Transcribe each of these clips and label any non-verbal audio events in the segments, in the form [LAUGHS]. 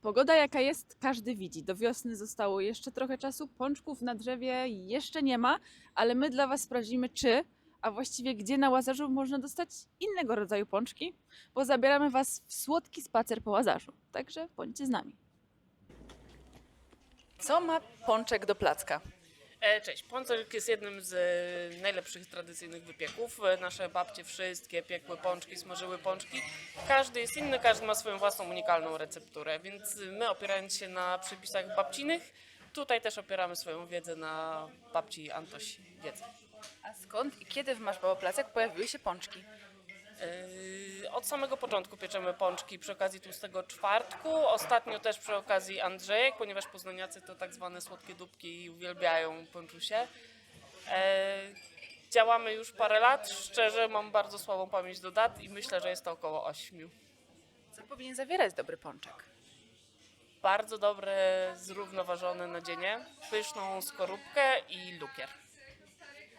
Pogoda jaka jest, każdy widzi. Do wiosny zostało jeszcze trochę czasu, pączków na drzewie jeszcze nie ma, ale my dla Was sprawdzimy, czy, a właściwie gdzie na Łazarzu można dostać innego rodzaju pączki, bo zabieramy Was w słodki spacer po Łazarzu. Także bądźcie z nami. Co ma pączek do placka? E, Cześć, pączek jest jednym z e, najlepszych tradycyjnych wypieków. E, Nasze babcie wszystkie piekły pączki, smażyły pączki. Każdy jest inny, każdy ma swoją własną unikalną recepturę, więc my opierając się na przepisach babcinych, tutaj też opieramy swoją wiedzę na babci Antosi wiedzy. A skąd i kiedy w Masz Placek pojawiły się pączki? Yy, Od samego początku pieczemy pączki przy okazji tłustego czwartku. Ostatnio też przy okazji Andrzejek, ponieważ poznaniacy to tak zwane słodkie dupki i uwielbiają pączusie. E, Działamy już parę lat. Szczerze mam bardzo słabą pamięć do dat i myślę, że jest to około 8. Co powinien zawierać dobry pączek? Bardzo dobre, zrównoważone nadzienie, pyszną skorupkę i lukier.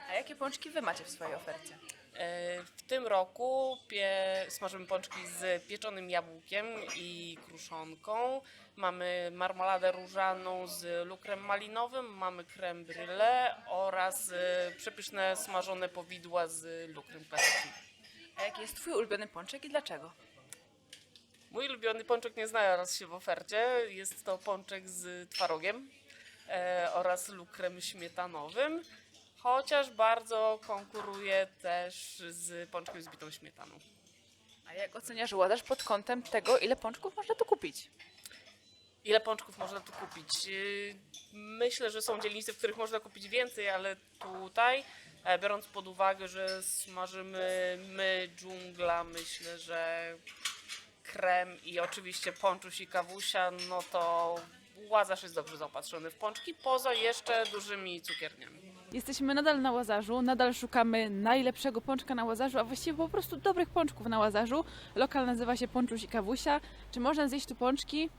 A jakie pączki Wy macie w swojej ofercie? E, W tym roku pie, smażymy pączki z pieczonym jabłkiem i kruszonką. Mamy marmoladę różaną z lukrem malinowym, mamy creme brûlée oraz e, przepyszne smażone powidła z lukrem klasycznym. A jaki jest Twój ulubiony pączek i dlaczego? Mój ulubiony pączek nie znalazł się w ofercie. Jest to pączek z twarogiem e, oraz lukrem śmietanowym, chociaż bardzo konkuruje też z pączkiem z bitą śmietaną. A jak oceniasz Łazarz pod kątem tego, ile pączków można tu kupić? Ile pączków można tu kupić? Yy, Myślę, że są dzielnice, w których można kupić więcej, ale tutaj, e, biorąc pod uwagę, że smażymy my, dżungla, myślę, że krem i oczywiście pączuś i kawusia, no to Łazarz jest dobrze zaopatrzony w pączki, poza jeszcze dużymi cukierniami. Jesteśmy nadal na Łazarzu, nadal szukamy najlepszego pączka na Łazarzu, a właściwie po prostu dobrych pączków na Łazarzu. Lokal nazywa się Pączuś i Kawusia. Czy można zjeść tu pączki?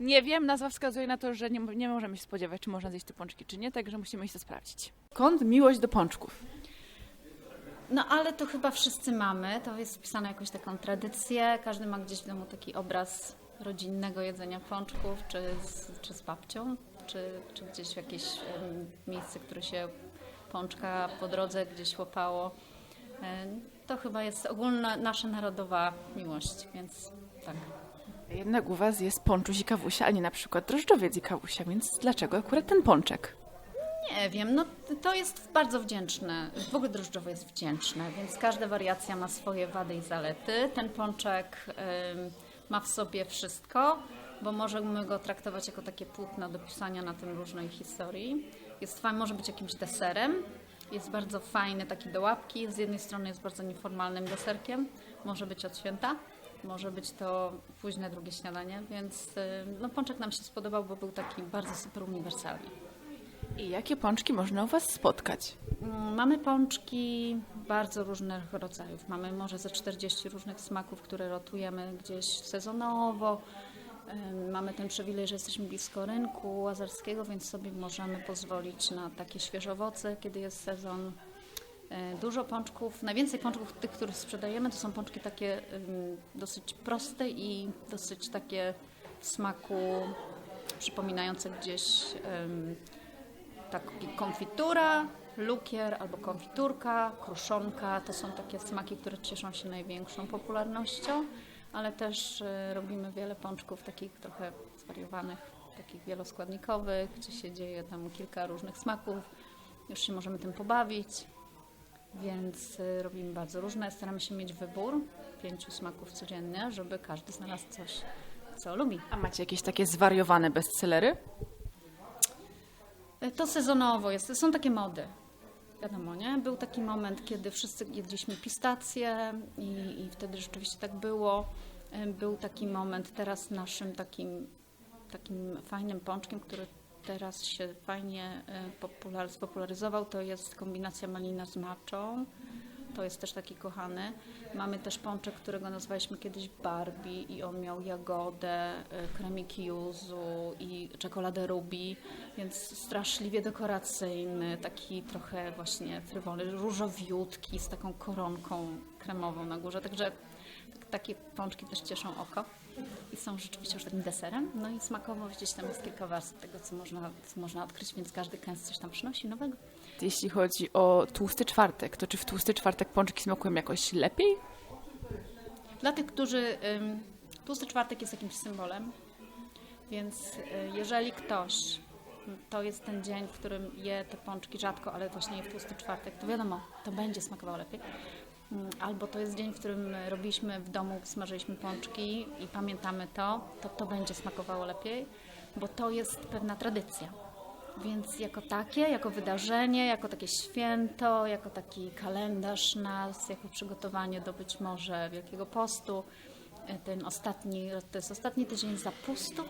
Nie wiem, nazwa wskazuje na to, że nie, nie możemy się spodziewać, czy można zjeść tu pączki, czy nie, także musimy iść to sprawdzić. Skąd miłość do pączków? No ale to chyba wszyscy mamy, to jest wpisane w jakąś taką tradycję. Każdy ma gdzieś w domu taki obraz rodzinnego jedzenia pączków, czy z, czy z babcią, czy, czy gdzieś w jakieś miejsce, które się pączka po drodze gdzieś łapało. Em, To chyba jest ogólna nasza narodowa miłość, więc tak. Jednak u Was jest Pączuś i Kawusia, a nie na przykład drożdżowiec i Kawusia, więc dlaczego akurat ten pączek? Nie wiem, no to jest bardzo wdzięczne. W ogóle drożdżowe jest wdzięczne, więc każda wariacja ma swoje wady i zalety. Ten pączek ym, ma w sobie wszystko, bo możemy go traktować jako takie płótno do pisania na tym różnej historii. Jest fajny, może być jakimś deserem. Jest bardzo fajny taki do łapki. Z jednej strony jest bardzo nieformalnym deserkiem. Może być od święta. Może być to późne drugie śniadanie, więc ym, no, pączek nam się spodobał, bo był taki bardzo super uniwersalny. I jakie pączki można u Was spotkać? Mm, Mamy pączki bardzo różnych rodzajów. Mamy może ze 40 różnych smaków, które rotujemy gdzieś sezonowo. Mamy ten przywilej, że jesteśmy blisko rynku łazarskiego, więc sobie możemy pozwolić na takie świeże owoce, kiedy jest sezon. Yy, Dużo pączków, najwięcej pączków tych, które sprzedajemy, to są pączki takie dosyć proste i dosyć takie w smaku przypominające gdzieś taki konfitura, lukier albo konfiturka, kruszonka. To są takie smaki, które cieszą się największą popularnością, ale też e, robimy wiele pączków takich trochę zwariowanych, takich wieloskładnikowych, gdzie się dzieje tam kilka różnych smaków. Już się możemy tym pobawić, więc e, robimy bardzo różne. Staramy się mieć wybór pięciu smaków codziennie, żeby każdy znalazł coś, co lubi. A macie jakieś takie zwariowane bestsellery? To sezonowo jest, są takie mody. Wiadomo, nie? Był taki moment, kiedy wszyscy jedliśmy pistacje i, i wtedy rzeczywiście tak było. Był taki moment teraz naszym takim, takim fajnym pączkiem, który teraz się fajnie e, popular, spopularyzował, to jest kombinacja malina z maczą. To jest też taki kochany. Mamy też pączek, którego nazwaliśmy kiedyś Barbie i on miał jagodę, y, kremiki yuzu i czekoladę ruby, więc straszliwie dekoracyjny, taki trochę właśnie frywolny, różowiutki z taką koronką kremową na górze. Także tak- takie pączki też cieszą oko. i są rzeczywiście już takim deserem. No i smakowo gdzieś tam jest kilka warstw tego, co można, co można odkryć, więc każdy kęs coś tam przynosi nowego. Jeśli chodzi o tłusty czwartek, to czy w tłusty czwartek pączki smakują jakoś lepiej? Dla tych, którzy tłusty czwartek jest jakimś symbolem, więc y, jeżeli ktoś to jest ten dzień, w którym je te pączki rzadko, ale właśnie je w tłusty czwartek, to wiadomo, to będzie smakowało lepiej. Mm, Albo to jest dzień, w którym robiliśmy w domu, smażyliśmy pączki i pamiętamy to, to to będzie smakowało lepiej, bo to jest pewna tradycja. Więc jako takie, jako wydarzenie, jako takie święto, jako taki kalendarz nas, jako przygotowanie do być może Wielkiego Postu, e, ten ostatni, to jest ostatni tydzień zapustu,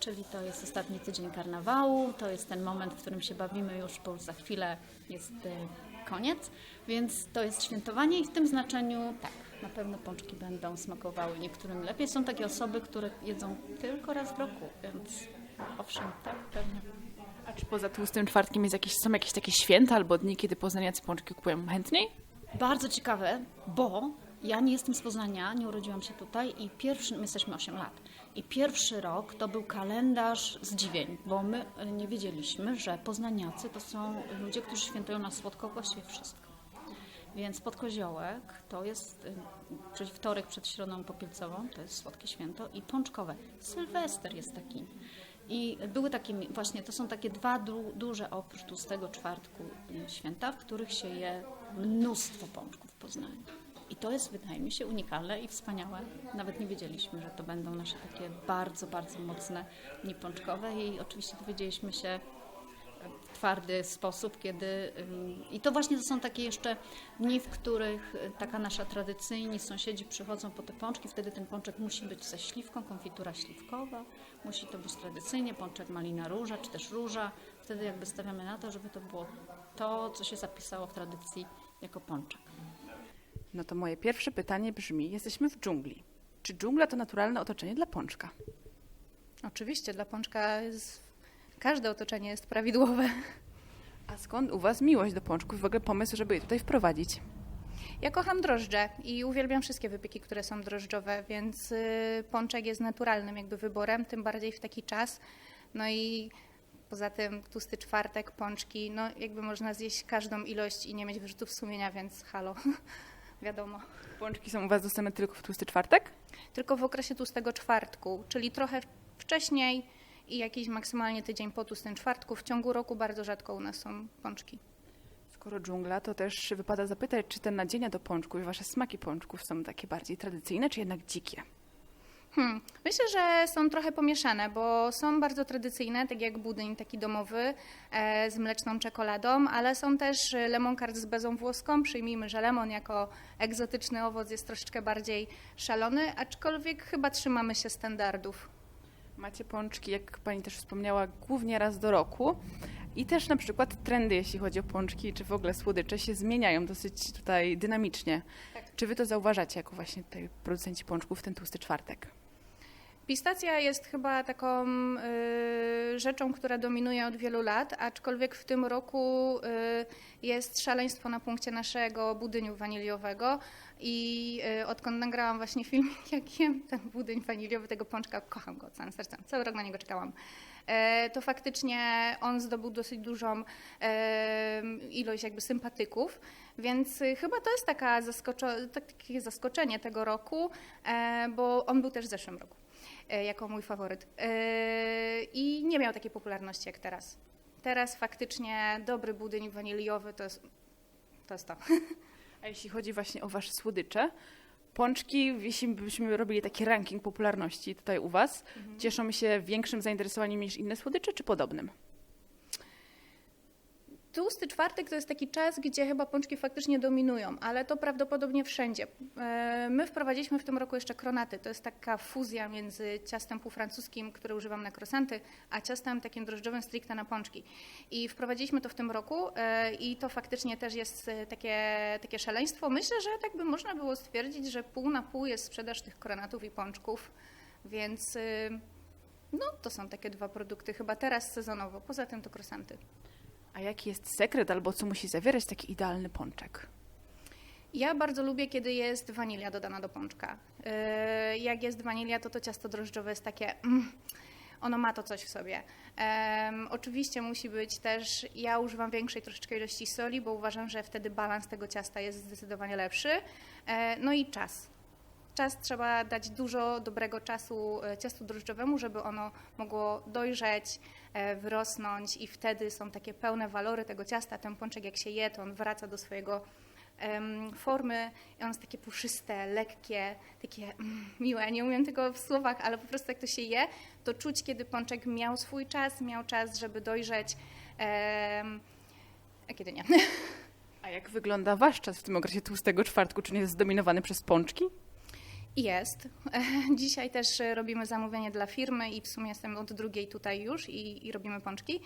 czyli to jest ostatni tydzień karnawału, to jest ten moment, w którym się bawimy już, bo za chwilę jest e, koniec, więc to jest świętowanie i w tym znaczeniu tak, na pewno pączki będą smakowały niektórym lepiej. Są takie osoby, które jedzą tylko raz w roku, więc owszem, tak, pewnie. A czy poza tłustym czwartkiem jest jakieś, są jakieś takie święta albo dni, kiedy poznaniacy pączki kupują chętniej? Bardzo ciekawe, bo ja nie jestem z Poznania, nie urodziłam się tutaj i pierwszy, my jesteśmy 8 lat. I pierwszy rok to był kalendarz zdziwień, bo my e, nie wiedzieliśmy, że poznaniacy to są ludzie, którzy świętują na słodko właściwie wszystko. Więc podkoziołek to jest czyli wtorek przed środą popielcową, to jest słodkie święto i pączkowe. Sylwester jest taki. I były takie, właśnie to są takie dwa du, duże oprócz tłustego czwartku y, święta, w których się je mnóstwo pączków w Poznaniu. I to jest, wydaje mi się, unikalne i wspaniałe. Nawet nie wiedzieliśmy, że to będą nasze takie bardzo, bardzo mocne dni pączkowe i oczywiście dowiedzieliśmy się twardy sposób, kiedy ym, i to właśnie to są takie jeszcze dni, w których y, taka nasza tradycyjni sąsiedzi przychodzą po te pączki, wtedy ten pączek musi być ze śliwką, konfitura śliwkowa, musi to być tradycyjnie, pączek malina róża, czy też róża, wtedy jakby stawiamy na to, żeby to było to, co się zapisało w tradycji jako pączek. No to moje pierwsze pytanie brzmi: jesteśmy w dżungli. Czy dżungla to naturalne otoczenie dla pączka? Oczywiście, dla pączka jest, każde otoczenie jest prawidłowe. A skąd u Was miłość do pączków w ogóle pomysł, żeby je tutaj wprowadzić? Ja kocham drożdże i uwielbiam wszystkie wypieki, które są drożdżowe, więc y, pączek jest naturalnym jakby wyborem, tym bardziej w taki czas. No i poza tym tłusty czwartek, pączki, no jakby można zjeść każdą ilość i nie mieć wyrzutów sumienia, więc halo, [LAUGHS] wiadomo. Pączki są u Was dostępne tylko w tłusty czwartek? Tylko w okresie tłustego czwartku, czyli trochę wcześniej i jakiś maksymalnie tydzień po tłustym czwartku. W ciągu roku bardzo rzadko u nas są pączki. Skoro dżungla, to też wypada zapytać, czy te nadzienia do pączków i Wasze smaki pączków są takie bardziej tradycyjne, czy jednak dzikie? Hmm. Myślę, że są trochę pomieszane, bo są bardzo tradycyjne, tak jak budyń taki domowy e, z mleczną czekoladą, ale są też e, lemon card z bezą włoską. Przyjmijmy, że lemon jako egzotyczny owoc jest troszeczkę bardziej szalony, aczkolwiek chyba trzymamy się standardów. Macie pączki, jak Pani też wspomniała, głównie raz do roku. I też na przykład trendy, jeśli chodzi o pączki, czy w ogóle słodycze, się zmieniają dosyć tutaj dynamicznie. Czy Wy to zauważacie jako właśnie tutaj producenci pączków w ten tłusty czwartek? Pistacja jest chyba taką y, rzeczą, która dominuje od wielu lat, aczkolwiek w tym roku y, jest szaleństwo na punkcie naszego budyniu waniliowego i y, odkąd nagrałam właśnie filmik, [LAUGHS] jak jem ten budyń waniliowy, tego pączka, kocham go całym sercem, cały rok na niego czekałam. E, to faktycznie on zdobył dosyć dużą e, ilość jakby sympatyków, więc chyba to jest taka zaskoczo- takie zaskoczenie tego roku, e, bo on był też w zeszłym roku jako mój faworyt. E, I nie miał takiej popularności jak teraz. Teraz faktycznie dobry budyń waniliowy to jest to. Jest to. A jeśli chodzi właśnie o Wasze słodycze, pączki, jeśli byśmy robili taki ranking popularności tutaj u Was, cieszą się większym zainteresowaniem niż inne słodycze, czy podobnym? Tłusty czwartek to jest taki czas, gdzie chyba pączki faktycznie dominują, ale to prawdopodobnie wszędzie. E, My wprowadziliśmy w tym roku jeszcze kronaty. To jest taka fuzja między ciastem półfrancuskim, które używam na krosanty, a ciastem takim drożdżowym stricte na pączki. I wprowadziliśmy to w tym roku e, i to faktycznie też jest e, takie, takie szaleństwo. Myślę, że tak by można było stwierdzić, że pół na pół jest sprzedaż tych kronatów i pączków, więc no, to są takie dwa produkty chyba teraz sezonowo. Poza tym to krosanty. A jaki jest sekret albo co musi zawierać taki idealny pączek? Ja bardzo lubię, kiedy jest wanilia dodana do pączka. Yy, Jak jest wanilia, to to ciasto drożdżowe jest takie. Mm, ono ma to coś w sobie. Em, oczywiście musi być też. Ja używam większej troszeczkę ilości soli, bo uważam, że wtedy balans tego ciasta jest zdecydowanie lepszy. E, no i czas. Trzeba dać dużo dobrego czasu e, ciastu drożdżowemu, żeby ono mogło dojrzeć, e, wyrosnąć i wtedy są takie pełne walory tego ciasta. Ten pączek jak się je, to on wraca do swojego formy i on jest takie puszyste, lekkie, takie mm, miłe. Nie umiem tego w słowach, ale po prostu jak to się je, to czuć, kiedy pączek miał swój czas, miał czas, żeby dojrzeć, a kiedy nie. [LAUGHS] A jak wygląda wasz czas w tym okresie tłustego czwartku? Czy nie jest zdominowany przez pączki? Jest. [LAUGHS] Dzisiaj też e, robimy zamówienie dla firmy i w sumie jestem od drugiej tutaj już i, i robimy pączki.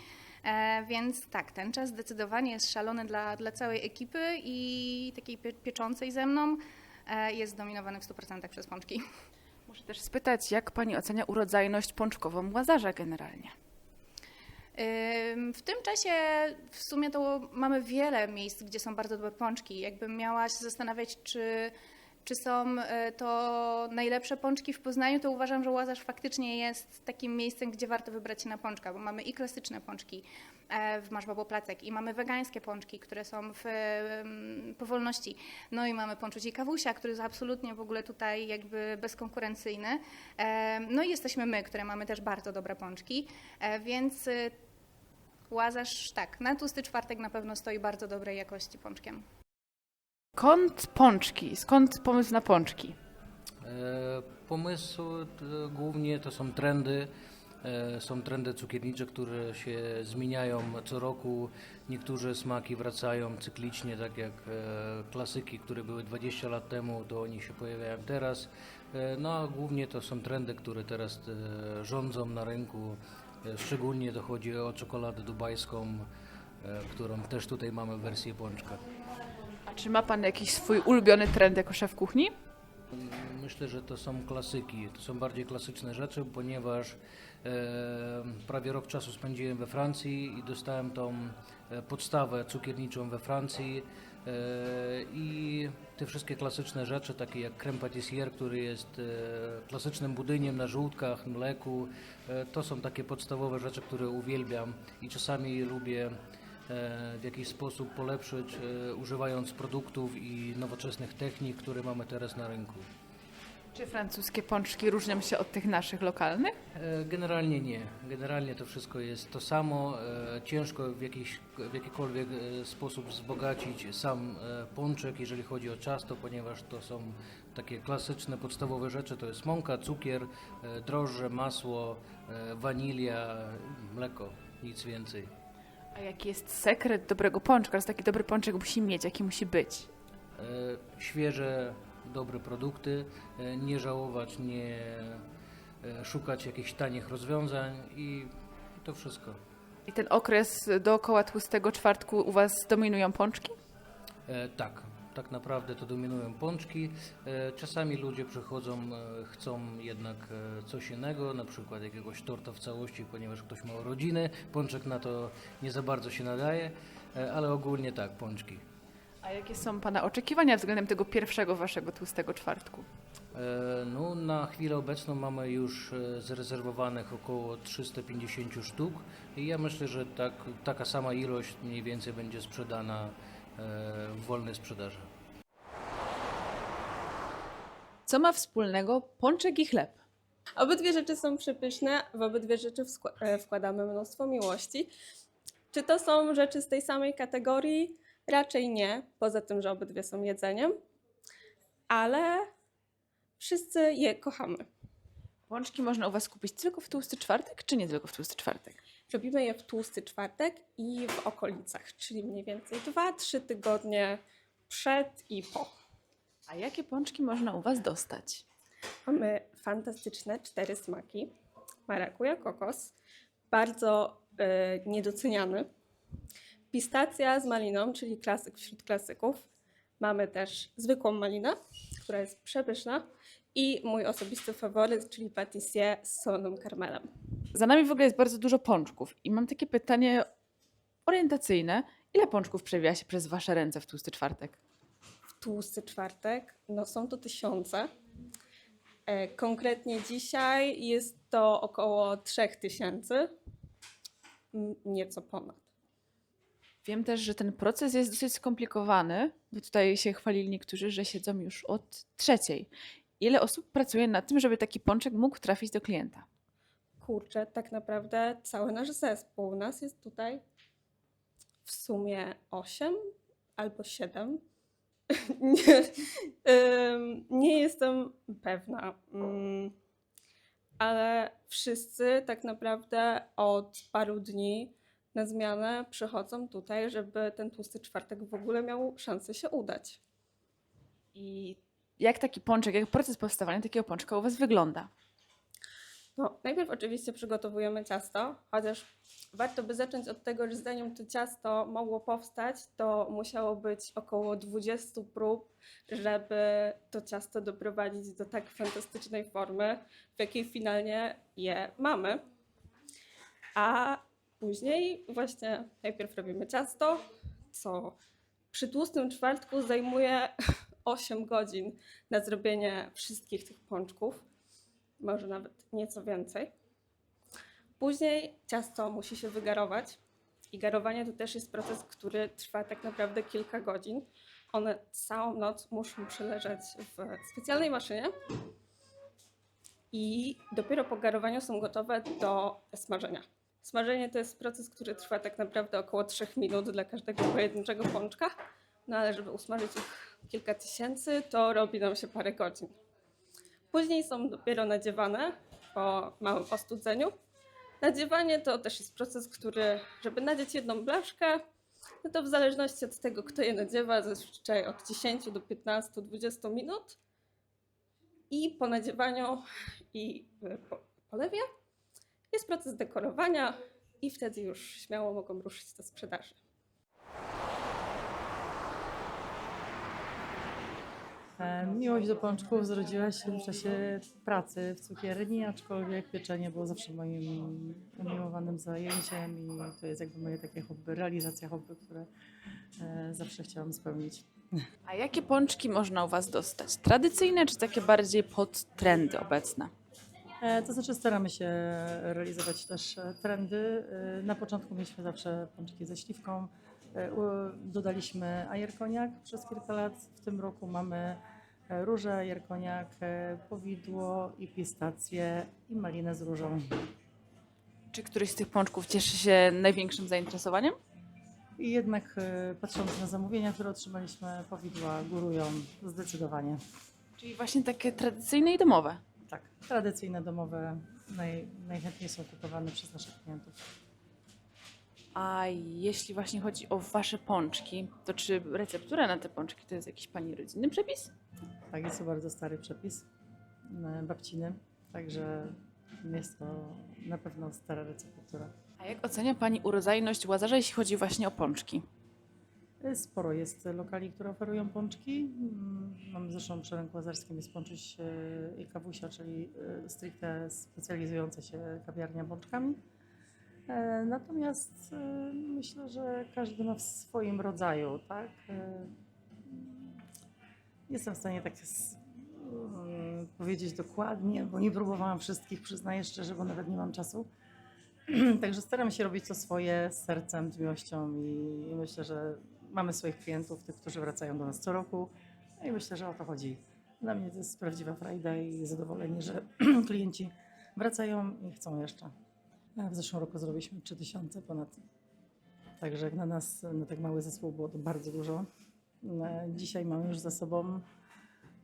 E, więc tak, ten czas zdecydowanie jest szalony dla, dla całej ekipy i takiej pie, pieczącej ze mną e, jest zdominowany w 100% przez pączki. [LAUGHS] Muszę też spytać, jak pani ocenia urodzajność pączkową łazarza generalnie? W tym czasie w sumie to mamy wiele miejsc, gdzie są bardzo dobre pączki. Jakbym miała się zastanawiać, czy, czy są e, to najlepsze pączki w Poznaniu, to uważam, że Łazarz faktycznie jest takim miejscem, gdzie warto wybrać się na pączka, bo mamy i klasyczne pączki e, w Masz Babo Placek i mamy wegańskie pączki, które są w powolności. No i mamy pączuci kawusia, który jest absolutnie w ogóle tutaj jakby bezkonkurencyjny. E, No i jesteśmy my, które mamy też bardzo dobre pączki, więc Łazarz, tak, na tłusty czwartek na pewno stoi bardzo dobrej jakości pączkiem. Skąd pączki? Skąd pomysł na pączki? E, Pomysł to głównie to są trendy. E, Są trendy cukiernicze, które się zmieniają co roku. Niektóre smaki wracają cyklicznie, tak jak e, klasyki, które były 20 lat temu, to oni się pojawiają teraz. E, No a głównie to są trendy, które teraz e, rządzą na rynku. E, Szczególnie to chodzi o czekoladę dubajską, e, którą też tutaj mamy w wersji pączka. A czy ma pan jakiś swój ulubiony trend jako szef kuchni? Myślę, że to są klasyki. To są bardziej klasyczne rzeczy, ponieważ e, prawie rok czasu spędziłem we Francji i dostałem tą e, podstawę cukierniczą we Francji. E, I te wszystkie klasyczne rzeczy, takie jak creme pâtissier, który jest e, klasycznym budyniem na żółtkach, mleku, e, to są takie podstawowe rzeczy, które uwielbiam i czasami lubię w jakiś sposób polepszyć, e, używając produktów i nowoczesnych technik, które mamy teraz na rynku. Czy francuskie pączki różnią się od tych naszych lokalnych? E, Generalnie nie. Generalnie to wszystko jest to samo. E, Ciężko w, jakiś, w jakikolwiek e, sposób wzbogacić sam e, pączek, jeżeli chodzi o ciasto, ponieważ to są takie klasyczne, podstawowe rzeczy. To jest mąka, cukier, e, drożdże, masło, e, wanilia, mleko, nic więcej. A jaki jest sekret dobrego pączka? Że taki dobry pączek musi mieć, jaki musi być? E, świeże, dobre produkty, e, nie żałować, nie e, szukać jakichś tanich rozwiązań i to wszystko. I ten okres dookoła tłustego czwartku u was dominują pączki? E, tak, tak naprawdę to dominują pączki. E, czasami ludzie przychodzą, e, chcą jednak e, coś innego, na przykład jakiegoś torta w całości, ponieważ ktoś ma urodziny. Pączek na to nie za bardzo się nadaje, ale ogólnie tak, pączki. A jakie są pana oczekiwania względem tego pierwszego waszego tłustego czwartku? No, na chwilę obecną mamy już zarezerwowanych około 350 sztuk i ja myślę, że tak, taka sama ilość mniej więcej będzie sprzedana w wolnej sprzedaży. Co ma wspólnego pączek i chleb? Obydwie rzeczy są przepyszne, w obydwie rzeczy e, wkładamy mnóstwo miłości. Czy to są rzeczy z tej samej kategorii? Raczej nie, poza tym, że obydwie są jedzeniem, ale wszyscy je kochamy. Pączki można u was kupić tylko w tłusty czwartek, czy nie tylko w tłusty czwartek? Robimy je w tłusty czwartek i w okolicach, czyli mniej więcej 2-3 tygodnie przed i po. A jakie pączki można u was dostać? Mamy fantastyczne cztery smaki. Marakuja, kokos, bardzo e, niedoceniany. Pistacja z maliną, czyli klasyk wśród klasyków. Mamy też zwykłą malinę, która jest przepyszna. I mój osobisty faworyt, czyli patissier z solonym karmelem. Za nami w ogóle jest bardzo dużo pączków i mam takie pytanie orientacyjne. Ile pączków przewija się przez wasze ręce w tłusty czwartek? W tłusty czwartek, no są to tysiące. E, Konkretnie dzisiaj jest to około 3000, m, nieco ponad. Wiem też, że ten proces jest dosyć skomplikowany, bo tutaj się chwalili niektórzy, że siedzą już od trzeciej. Ile osób pracuje nad tym, żeby taki pączek mógł trafić do klienta? Kurczę, tak naprawdę cały nasz zespół, nas jest tutaj w sumie 8 albo 7. [LAUGHS] nie, nie jestem pewna, mm, ale wszyscy tak naprawdę od paru dni na zmianę przychodzą tutaj, żeby ten tłusty czwartek w ogóle miał szansę się udać. I jak taki pączek, jak proces powstawania takiego pączka u Was wygląda? No, najpierw oczywiście przygotowujemy ciasto, chociaż warto by zacząć od tego, że zanim to ciasto mogło powstać, to musiało być około 20 prób, żeby to ciasto doprowadzić do tak fantastycznej formy, w jakiej finalnie je mamy. A później właśnie najpierw robimy ciasto, co przy tłustym czwartku zajmuje [LAUGHS] 8 godzin na zrobienie wszystkich tych pączków może nawet nieco więcej. Później ciasto musi się wygarować i garowanie to też jest proces, który trwa tak naprawdę kilka godzin. One całą noc muszą przeleżeć w specjalnej maszynie i dopiero po garowaniu są gotowe do smażenia. Smażenie to jest proces, który trwa tak naprawdę około 3 minut dla każdego pojedynczego pączka, no ale żeby usmażyć ich kilka tysięcy, to robi nam się parę godzin. Później są dopiero nadziewane po małym ostudzeniu. Nadziewanie to też jest proces, który, żeby nadzieć jedną blaszkę, no to w zależności od tego, kto je nadziewa, zazwyczaj od 10 do 15, 20 minut. I po nadziewaniu i po polewie jest proces dekorowania i wtedy już śmiało mogą ruszyć do sprzedaży. Miłość do pączków zrodziła się w czasie pracy w cukierni, aczkolwiek pieczenie było zawsze moim umiłowanym zajęciem i to jest jakby moje takie hobby, realizacja hobby, które e, zawsze chciałam spełnić. A jakie pączki można u Was dostać? Tradycyjne czy takie bardziej pod trendy obecne? E, To znaczy staramy się realizować też e, trendy. E, Na początku mieliśmy zawsze pączki ze śliwką. E, Dodaliśmy ajerkoniak przez kilka lat. W tym roku mamy e, róże, ajerkoniak, powidło i pistacje i malinę z różą. Czy któryś z tych pączków cieszy się największym zainteresowaniem? I jednak e, patrząc na zamówienia, które otrzymaliśmy, powidła górują zdecydowanie. Czyli właśnie takie tradycyjne i domowe. Tak, tradycyjne domowe naj, najchętniej są kupowane przez naszych klientów. A jeśli właśnie chodzi o Wasze pączki, to czy receptura na te pączki to jest jakiś Pani rodzinny przepis? Tak, jest to bardzo stary przepis e, babciny, także jest to na pewno stara receptura. A jak ocenia Pani urodzajność Łazarza, jeśli chodzi właśnie o pączki? E, Sporo jest lokali, które oferują pączki. Mm, Mamy zresztą przy rynku łazarskim jest pączuś e, i kawusia, czyli e, stricte specjalizująca się kawiarnia pączkami. E, Natomiast e, myślę, że każdy ma w swoim rodzaju, tak? E, Jestem w stanie tak mm, powiedzieć dokładnie, bo nie próbowałam wszystkich, przyznaję szczerze, bo nawet nie mam czasu. [CLEARS THROAT] Także staram się robić to swoje z sercem, z miłością i myślę, że mamy swoich klientów, tych, którzy wracają do nas co roku No i myślę, że o to chodzi. Dla mnie to jest prawdziwa frajda i zadowolenie, że [CLEARS THROAT] klienci wracają i chcą jeszcze. W zeszłym roku zrobiliśmy 3000 ponad. Także jak na nas, na tak mały zespół było to bardzo dużo. E, Dzisiaj mamy już za sobą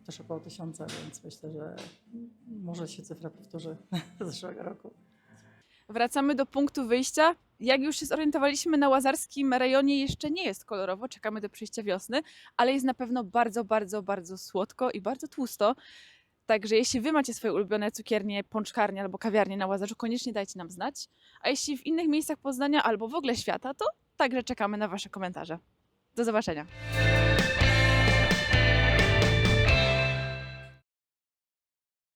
też około 1000, więc myślę, że może się cyfra powtórzy [LAUGHS] z zeszłego roku. Wracamy do punktu wyjścia. Jak już się zorientowaliśmy, na łazarskim rejonie jeszcze nie jest kolorowo, czekamy do przyjścia wiosny, ale jest na pewno bardzo, bardzo, bardzo słodko i bardzo tłusto. Także jeśli Wy macie swoje ulubione cukiernie, pączkarnie albo kawiarnie na Łazarzu, koniecznie dajcie nam znać. A jeśli w innych miejscach Poznania albo w ogóle świata, to także czekamy na Wasze komentarze. Do zobaczenia.